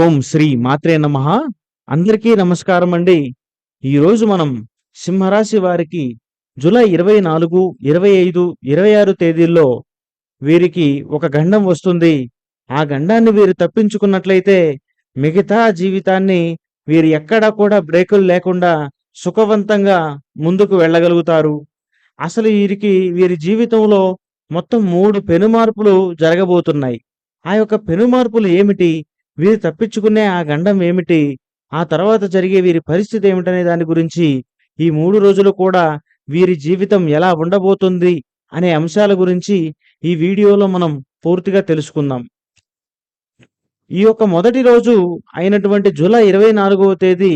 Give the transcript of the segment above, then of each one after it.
ఓం శ్రీ మాత్రే నమ. అందరికీ నమస్కారం అండి. ఈరోజు మనం సింహరాశి వారికి జూలై ఇరవై నాలుగు ఇరవై ఐదు ఇరవై ఆరు తేదీల్లో వీరికి ఒక గండం వస్తుంది. ఆ గండాన్ని వీరు తప్పించుకున్నట్లయితే మిగతా జీవితాన్ని వీరు ఎక్కడా కూడా బ్రేకులు లేకుండా సుఖవంతంగా ముందుకు వెళ్ళగలుగుతారు. అసలు వీరికి వీరి జీవితంలో మొత్తం మూడు పెనుమార్పులు జరగబోతున్నాయి. ఆ యొక్క పెనుమార్పులు ఏమిటి? వీరు తప్పించుకునే ఆ గండం ఏమిటి? ఆ తర్వాత జరిగే వీరి పరిస్థితి ఏమిటనే దాని గురించి ఈ మూడు రోజులు కూడా వీరి జీవితం ఎలా ఉండబోతుంది అనే అంశాల గురించి ఈ వీడియోలో మనం పూర్తిగా తెలుసుకుందాం. ఈ యొక్క మొదటి రోజు అయినటువంటి జూలై ఇరవై నాలుగవ తేదీ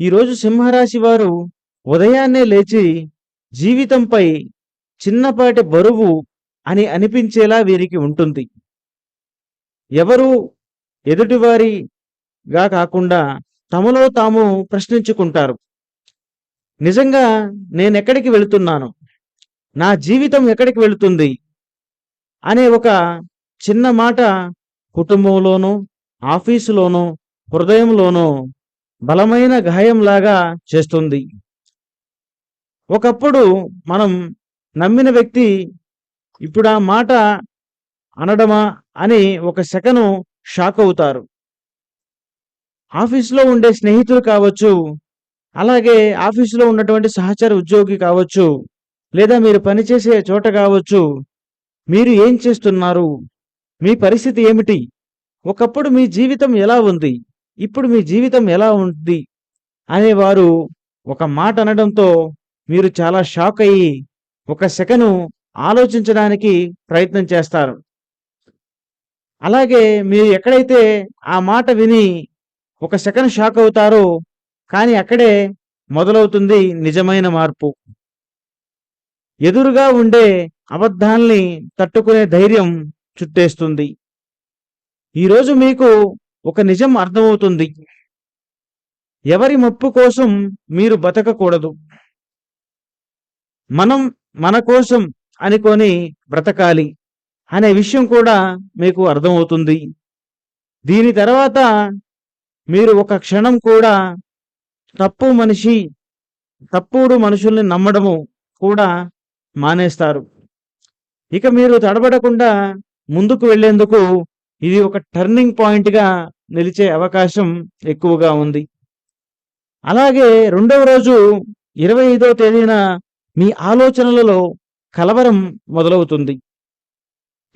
ఈ రోజు సింహరాశి వారు ఉదయాన్నే లేచి జీవితంపై చిన్నపాటి బరువు అని అనిపించేలా వీరికి ఉంటుంది. ఎవరు ఎదుటివారిగా కాకుండా తమలో తాము ప్రశ్నించుకుంటారు. నిజంగా నేను ఎక్కడికి వెళుతున్నాను? నా జీవితం ఎక్కడికి వెళుతుంది? అనే ఒక చిన్న మాట కుటుంబంలోనూ ఆఫీసులోనూ హృదయంలోనూ బలమైన గాయంలాగా చేస్తుంది. ఒకప్పుడు మనం నమ్మిన వ్యక్తి ఇప్పుడు ఆ మాట అనడమా అని ఒక సెకను షాక్ అవుతారు ఆఫీసులో ఉండే స్నేహితులు కావచ్చు అలాగే ఆఫీసులో ఉన్నటువంటి సహచర ఉద్యోగి కావచ్చు లేదా మీరు పనిచేసే చోట కావచ్చు మీరు ఏం చేస్తున్నారు? మీ పరిస్థితి ఏమిటి? ఒకప్పుడు మీ జీవితం ఎలా ఉంది? ఇప్పుడు మీ జీవితం ఎలా ఉంది? అనేవారు ఒక మాట అనడంతో మీరు చాలా షాక్ అయ్యి ఒక సెకను ఆలోచించడానికి ప్రయత్నం చేస్తారు. అలాగే మీరు ఎక్కడైతే ఆ మాట విని ఒక సెకండ్ షాక్ అవుతారో కానీ అక్కడే మొదలవుతుంది నిజమైన మార్పు. ఎదురుగా ఉండే అబద్ధాల్ని తట్టుకునే ధైర్యం చుట్టేస్తుంది. ఈరోజు మీకు ఒక నిజం అర్థమవుతుంది. ఎవరి మప్పు కోసం మీరు బతకకూడదు. మనం మన కోసం అనుకొని బ్రతకాలి. అనే విషయం కూడా మీకు అర్థమవుతుంది. దీని తర్వాత మీరు ఒక క్షణం కూడా తప్పు మనిషి తప్పుడు మనుషుల్ని నమ్మడము కూడా మానేస్తారు. ఇక మీరు తడబడకుండా ముందుకు వెళ్ళేందుకు ఇది ఒక టర్నింగ్ పాయింట్గా నిలిచే అవకాశం ఎక్కువగా ఉంది. అలాగే రెండవ రోజు ఇరవై ఐదో తేదీన మీ ఆలోచనలలో కలవరం మొదలవుతుంది.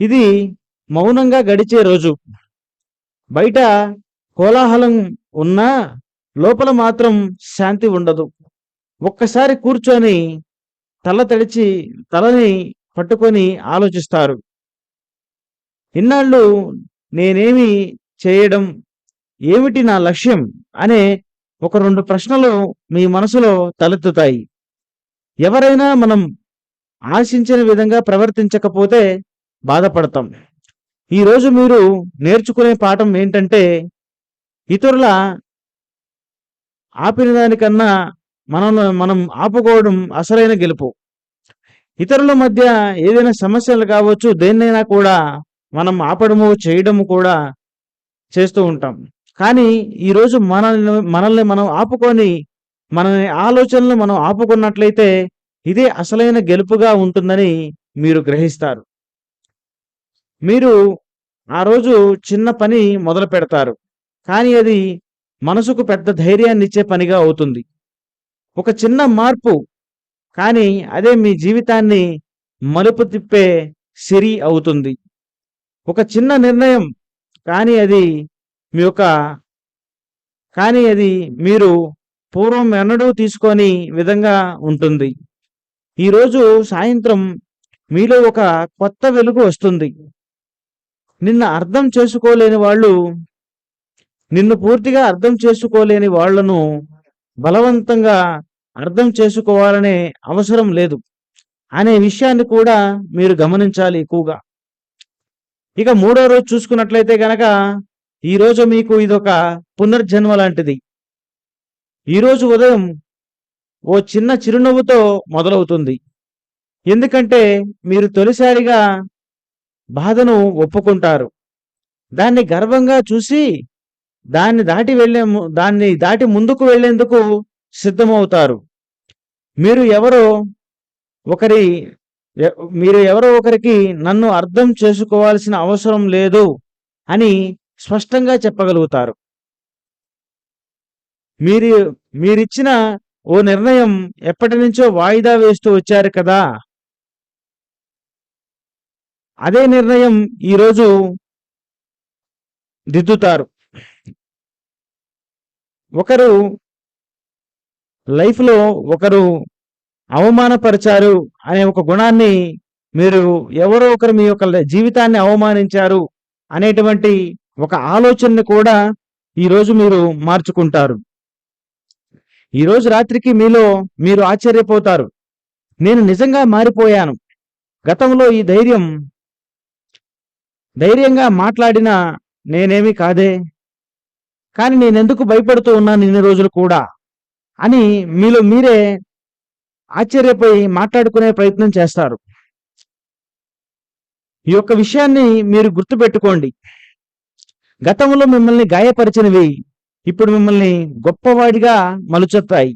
ఇది మౌనంగా గడిచే రోజు. బయట కోలాహలం ఉన్నా లోపల మాత్రం శాంతి ఉండదు. ఒక్కసారి కూర్చొని తల తడిచి తలని పట్టుకొని ఆలోచిస్తారు. ఇన్నాళ్ళు నేనేమి చేయడం ఏమిటి నా లక్ష్యం అనే ఒక రెండు ప్రశ్నలు మీ మనసులో తలెత్తుతాయి. ఎవరైనా మనం ఆశించిన విధంగా ప్రవర్తించకపోతే బాధపడతాం. ఈరోజు మీరు నేర్చుకునే పాఠం ఏంటంటే ఇతరుల ఆపిన దానికన్నా మనం మనం ఆపుకోవడం అసలైన గెలుపు. ఇతరుల మధ్య ఏదైనా సమస్యలు కావచ్చు దేన్నైనా కూడా మనం ఆపడము చేయడము కూడా చేస్తూ ఉంటాం. కానీ ఈరోజు మనల్ని మనల్ని మనం ఆపుకొని మన ఆలోచనలు మనం ఆపుకున్నట్లయితే ఇదే అసలైన గెలుపుగా ఉంటుందని మీరు గ్రహిస్తారు. మీరు ఆ రోజు చిన్న పని మొదలు పెడతారు. కానీ అది మనసుకు పెద్ద ధైర్యాన్ని ఇచ్చే పనిగా అవుతుంది. ఒక చిన్న మార్పు కానీ అదే మీ జీవితాన్ని మలుపు తిప్పే సిరి అవుతుంది. ఒక చిన్న నిర్ణయం కానీ అది మీ యొక్క కానీ అది మీరు పూర్వం ఎన్నడూ తీసుకొని విధంగా ఉంటుంది. ఈరోజు సాయంత్రం మీలో ఒక కొత్త వెలుగు వస్తుంది. నిన్న అర్థం చేసుకోలేని వాళ్ళు నిన్ను పూర్తిగా అర్థం చేసుకోలేని వాళ్ళను బలవంతంగా అర్థం చేసుకోవాలనే అవసరం లేదు. అనే విషయాన్ని కూడా మీరు గమనించాలి ఎక్కువగా. ఇక మూడో రోజు చూసుకున్నట్లయితే గనక ఈరోజు మీకు ఇదొక పునర్జన్మ లాంటిది. ఈరోజు ఉదయం ఓ చిన్న చిరునవ్వుతో మొదలవుతుంది. ఎందుకంటే మీరు తొలిసారిగా బాధను ఒప్పుకుంటారు. దాన్ని గర్వంగా చూసి దాన్ని దాటి వెళ్ళే ము- దాన్ని దాటి ముందుకు వెళ్ళేందుకు సిద్ధమవుతారు. మీరు ఎవరో ఒకరి మీరు ఎవరో ఒకరికి నన్ను అర్థం చేసుకోవాల్సిన అవసరం లేదు అని స్పష్టంగా చెప్పగలుగుతారు. మీరు మీరిచ్చిన ఓ నిర్ణయం ఎప్పటి నుంచో వాయిదా వేస్తూ వచ్చారు కదా. అదే నిర్ణయం ఈరోజు దిద్దుతారు. ఒకరు లైఫ్లో ఒకరు అవమానపరిచారు అనే ఒక గుణాన్ని మీరు ఎవరో ఒకరు మీ యొక్క జీవితాన్ని అవమానించారు అనేటువంటి ఒక ఆలోచనని కూడా ఈరోజు మీరు మార్చుకుంటారు. ఈరోజు రాత్రికి మీలో మీరు ఆశ్చర్యపోతారు. నేను నిజంగా మారిపోయాను. గతంలో ఈ ధైర్యం ధైర్యంగా మాట్లాడిన నేనేమి కాదే? కానీ నేనెందుకు భయపడుతూ ఉన్నాను ఇన్ని రోజులు కూడా? అని మీలో మీరే ఆశ్చర్యపోయి మాట్లాడుకునే ప్రయత్నం చేస్తారు. ఈ యొక్క విషయాన్ని మీరు గుర్తుపెట్టుకోండి. గతంలో మిమ్మల్ని గాయపరిచినవి ఇప్పుడు మిమ్మల్ని గొప్పవాడిగా మలుచెత్తాయి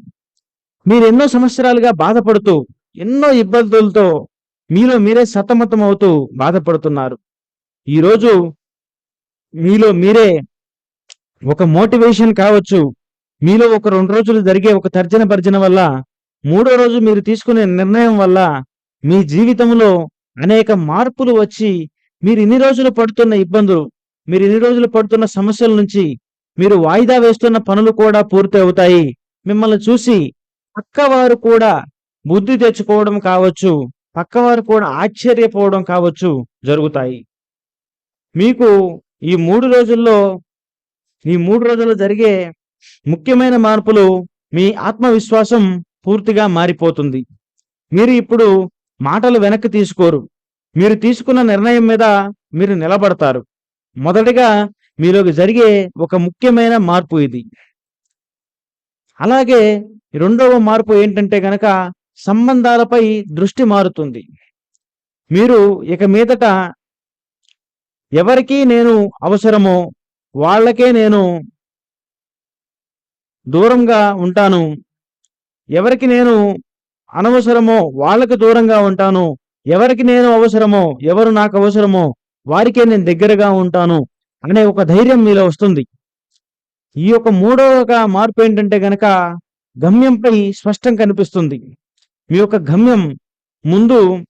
మీరు ఎన్నో సంవత్సరాలుగా బాధపడుతూ ఎన్నో ఇబ్బందులతో మీలో మీరే సతమతం అవుతూ బాధపడుతున్నారు. ఈరోజు మీలో మీరే ఒక మోటివేషన్ కావచ్చు. మీలో ఒక రెండు రోజులు జరిగే ఒక తర్జన భర్జన వల్ల మూడో రోజు మీరు తీసుకునే నిర్ణయం వల్ల మీ జీవితంలో అనేక మార్పులు వచ్చి మీరు ఇన్ని రోజులు పడుతున్న ఇబ్బందులు మీరు ఇన్ని రోజులు పడుతున్న సమస్యల నుంచి మీరు వాయిదా వేస్తున్న పనులు కూడా పూర్తి అవుతాయి. మిమ్మల్ని చూసి పక్కవారు కూడా బుద్ధి తెచ్చుకోవడం కావచ్చు పక్కవారు కూడా ఆశ్చర్యపోవడం కావచ్చు జరుగుతాయి. మీకు ఈ మూడు రోజుల్లో ఈ మూడు రోజుల్లో జరిగే ముఖ్యమైన మార్పులు మీ ఆత్మవిశ్వాసం పూర్తిగా మారిపోతుంది. మీరు ఇప్పుడు మాటలు వెనక్కి తీసుకోరు. మీరు తీసుకున్న నిర్ణయం మీద మీరు నిలబడతారు. మొదటిగా మీలోకి జరిగే ఒక ముఖ్యమైన మార్పు ఇది. అలాగే రెండవ మార్పు ఏంటంటే గనక సంబంధాలపై దృష్టి మారుతుంది. మీరు ఇక మీదట ఎవరికి నేను అవసరమో వాళ్ళకే నేను దూరంగా ఉంటాను. ఎవరికి నేను అనవసరమో వాళ్ళకి దూరంగా ఉంటాను. ఎవరికి నేను అవసరమో ఎవరు నాకు అవసరమో వారికే నేను దగ్గరగా ఉంటాను అనే ఒక ధైర్యం మీలో వస్తుంది. ఈ యొక్క మూడవ మార్పు ఏంటంటే గనక గమ్యంపై స్పష్టం కనిపిస్తుంది. మీ యొక్క గమ్యం ముందు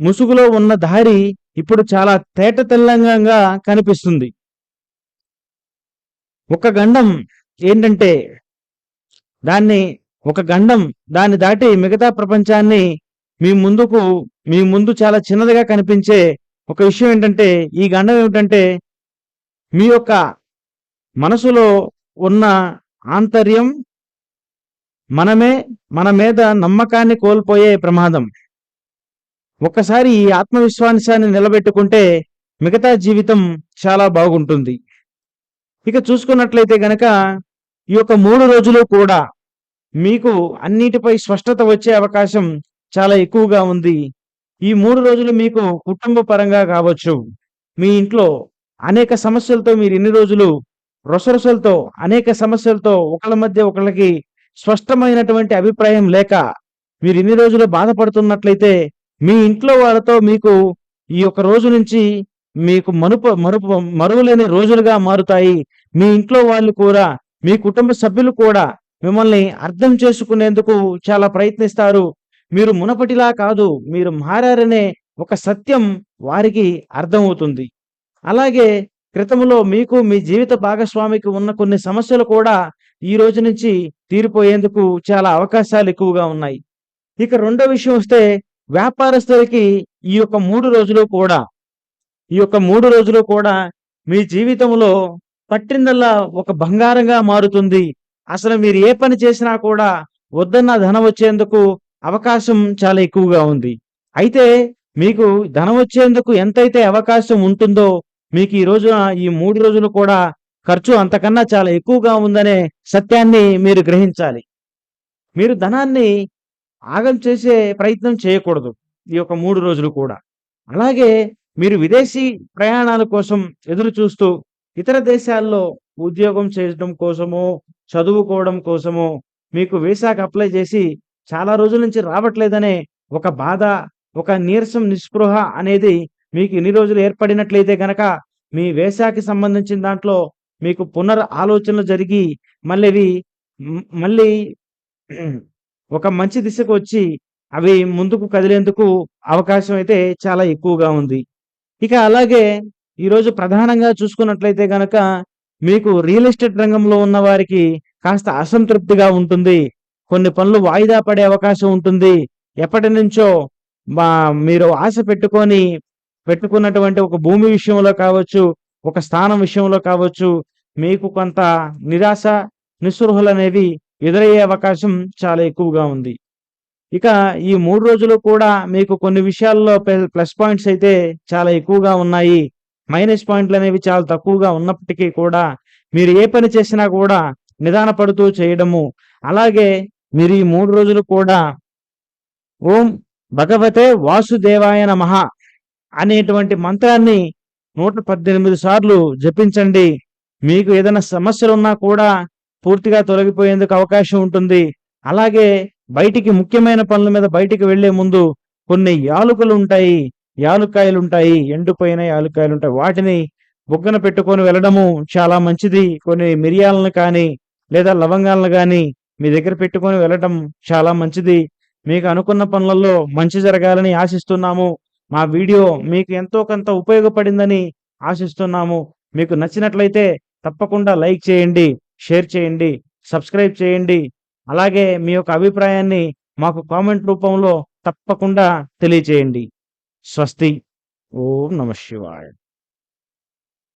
ముసుగులో ఉన్న దారి ఇప్పుడు చాలా తేట తెల్లంగా కనిపిస్తుంది. ఒక గండం ఏంటంటే దాన్ని ఒక గండం దాన్ని దాటి మిగతా ప్రపంచాన్ని మీ ముందుకు మీ ముందు చాలా చిన్నదిగా కనిపించే ఒక విషయం ఏంటంటే ఈ గండం ఏమిటంటే మీ యొక్క మనసులో ఉన్న ఆంతర్యం మనమే మన మీద నమ్మకాన్ని కోల్పోయే ప్రమాదం. ఒక్కసారి ఈ ఆత్మవిశ్వాసాన్ని నిలబెట్టుకుంటే మిగతా జీవితం చాలా బాగుంటుంది. ఇక చూసుకున్నట్లయితే గనక ఈ యొక్క మూడు రోజులు కూడా మీకు అన్నిటిపై స్పష్టత వచ్చే అవకాశం చాలా ఎక్కువగా ఉంది. ఈ మూడు రోజులు మీకు కుటుంబ పరంగా కావచ్చు. మీ ఇంట్లో అనేక సమస్యలతో మీరు ఇన్ని రోజులు రొసరొసలతో అనేక సమస్యలతో ఒకళ్ళ మధ్య ఒకళ్ళకి స్పష్టమైనటువంటి అభిప్రాయం లేక మీరు ఇన్ని రోజులు బాధపడుతున్నట్లయితే మీ ఇంట్లో వాళ్ళతో మీకు ఈ యొక్క రోజు నుంచి మీకు మనుప మరుపు మరువలేని రోజులుగా మారుతాయి. మీ ఇంట్లో వాళ్ళు కూడా మీ కుటుంబ సభ్యులు కూడా మిమ్మల్ని అర్థం చేసుకునేందుకు చాలా ప్రయత్నిస్తారు. మీరు మునపటిలా కాదు మీరు మారారనే ఒక సత్యం వారికి అర్థమవుతుంది. అలాగే క్రితములో మీకు మీ జీవిత భాగస్వామికి ఉన్న కొన్ని సమస్యలు కూడా ఈ రోజు నుంచి తీరిపోయేందుకు చాలా అవకాశాలు ఎక్కువగా ఉన్నాయి. ఇక రెండో విషయం వస్తే వ్యాపారస్తులకి ఈ యొక్క మూడు రోజులు కూడా ఈ యొక్క మూడు రోజులు కూడా మీ జీవితంలో పట్టిందల్లా ఒక బంగారంగా మారుతుంది. అసలు మీరు ఏ పని చేసినా కూడా వద్దన్న ధనం వచ్చేందుకు అవకాశం చాలా ఎక్కువగా ఉంది. అయితే మీకు ధనం వచ్చేందుకు ఎంతైతే అవకాశం ఉంటుందో మీకు ఈ రోజున ఈ మూడు రోజులు కూడా ఖర్చు అంతకన్నా చాలా ఎక్కువగా ఉందనే సత్యాన్ని మీరు గ్రహించాలి. మీరు ధనాన్ని ఆగం చేసే ప్రయత్నం చేయకూడదు ఈ యొక్క మూడు రోజులు కూడా. అలాగే మీరు విదేశీ ప్రయాణాల కోసం ఎదురు చూస్తూ ఇతర దేశాల్లో ఉద్యోగం చేయడం కోసమో, చదువుకోవడం కోసమో మీకు వీసాకు అప్లై చేసి చాలా రోజుల నుంచి రావట్లేదనే ఒక బాధ, ఒక నీరసం, నిస్పృహ అనేది మీకు ఇన్ని రోజులు ఏర్పడినట్లయితే గనక మీ వీసాకి సంబంధించిన దాంట్లో మీకు పునర్ ఆలోచనలు జరిగి మళ్ళీ మళ్ళీ ఒక మంచి దిశకు వచ్చి అవి ముందుకు కదిలేందుకు అవకాశం అయితే చాలా ఎక్కువగా ఉంది. ఇక అలాగే ఈరోజు ప్రధానంగా చూసుకున్నట్లయితే గనక మీకు రియల్ ఎస్టేట్ రంగంలో ఉన్న వారికి కాస్త అసంతృప్తిగా ఉంటుంది. కొన్ని పనులు వాయిదా పడే అవకాశం ఉంటుంది. ఎప్పటినుంచో మా మీరు ఆశ పెట్టుకొని పెట్టుకున్నటువంటి ఒక భూమి విషయంలో కావచ్చు, ఒక స్థానం విషయంలో కావచ్చు, మీకు కొంత నిరాశ, నిస్పృహలనేవి ఎదురయ్యే అవకాశం చాలా ఎక్కువగా ఉంది. ఇక ఈ మూడు రోజులు కూడా మీకు కొన్ని విషయాల్లో ప్లస్ పాయింట్స్ అయితే చాలా ఎక్కువగా ఉన్నాయి. మైనస్ పాయింట్లు అనేవి చాలా తక్కువగా ఉన్నప్పటికీ కూడా మీరు ఏ పని చేసినా కూడా నిదాన పడుతూ చేయడము, అలాగే మీరు ఈ మూడు రోజులు కూడా ఓం భగవతే వాసుదేవాయ నమః అనేటువంటి మంత్రాన్ని 118 సార్లు జపించండి. మీకు ఏదైనా సమస్యలు ఉన్నా కూడా పూర్తిగా తొలగిపోయేందుకు అవకాశం ఉంటుంది. అలాగే బయటికి ముఖ్యమైన పనుల మీద బయటికి వెళ్ళే ముందు కొన్ని యాలుకలు ఉంటాయి యాలుకలుంటాయి. యాలుక్కాయలుంటాయి. ఎండిపోయిన యాలుక్కాయలుంటాయి. వాటిని బుగ్గన పెట్టుకొని వెళ్ళడము చాలా మంచిది. కొన్ని మిరియాలను కానీ, లేదా లవంగాలను కానీ మీ దగ్గర పెట్టుకొని వెళ్ళటం చాలా మంచిది. మీకు అనుకున్న పనులలో మంచి జరగాలని ఆశిస్తున్నాము. మా వీడియో మీకు ఎంతో కొంత ఉపయోగపడిందని ఆశిస్తున్నాము. మీకు నచ్చినట్లయితే తప్పకుండా లైక్ చేయండి, షేర్ చేయండి, సబ్స్క్రైబ్ చేయండి. అలాగే మీ యొక్క అభిప్రాయాన్ని మాకు కామెంట్ రూపంలో తప్పకుండా తెలియచేయండి. స్వస్తి. ఓం నమ శివాయ.